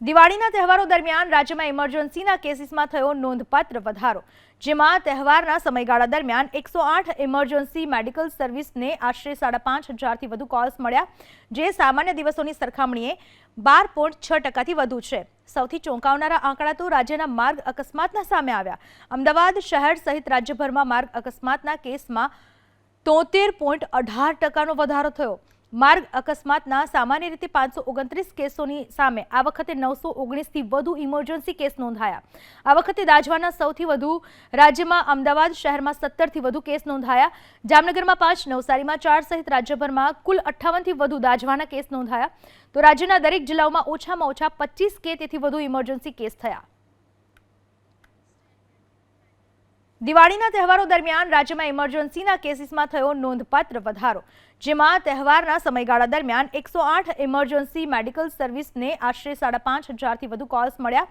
દિવાળીના તહેવારો દરમિયાન રાજ્યમાં ઇમરજન્સીના કેસીસમાં થયો નોંધપાત્ર વધારો, જેમાં તહેવારના સમયગાળા દરમિયાન એકસો આઠ ઇમરજન્સી મેડિકલ સર્વિસને આશરે સાડા પાંચ હજારથી વધુ કોલ્સ મળ્યા, જે સામાન્ય દિવસોની સરખામણીએ બાર પોઈન્ટ છ ટકાથી વધુ છે. સૌથી ચોંકાવનારા આંકડા તો રાજ્યના માર્ગ અકસ્માતના સામે આવ્યા. અમદાવાદ શહેર સહિત રાજ્યભરમાં માર્ગ અકસ્માતના કેસમાં તોતેર પોઈન્ટ અઢાર ટકાનો વધારો થયો. માર્ગ અકસ્માતના સામાન્ય રીતે પાંચસો ઓગણત્રીસ કેસોની સામે આ વખતે નવસો ઓગણીસથી વધુ ઇમરજન્સી કેસ નોંધાયા. આ વખતે દાજવાના સૌથી વધુ રાજ્યમાં અમદાવાદ શહેરમાં સત્તરથી વધુ કેસ નોંધાયા. જામનગરમાં પાંચ, નવસારીમાં ચાર સહિત રાજ્યભરમાં કુલ અઠ્ઠાવનથી વધુ દાજવાના કેસ નોંધાયા. તો રાજ્યના દરેક જિલ્લાઓમાં ઓછામાં ઓછા પચીસ કે તેથી વધુ ઇમરજન્સી કેસ થયા. દિવાળીના તહેવારો દરમિયાન રાજ્યમાં ઇમરજન્સીના કેસીસમાં થયો નોંધપાત્ર વધારો, જેમાં તહેવારના સમયગાળા દરમિયાન એકસો આઠ ઇમરજન્સી મેડિકલ સર્વિસને આશરે સાડા પાંચ હજારથી વધુ કોલ્સ મળ્યા.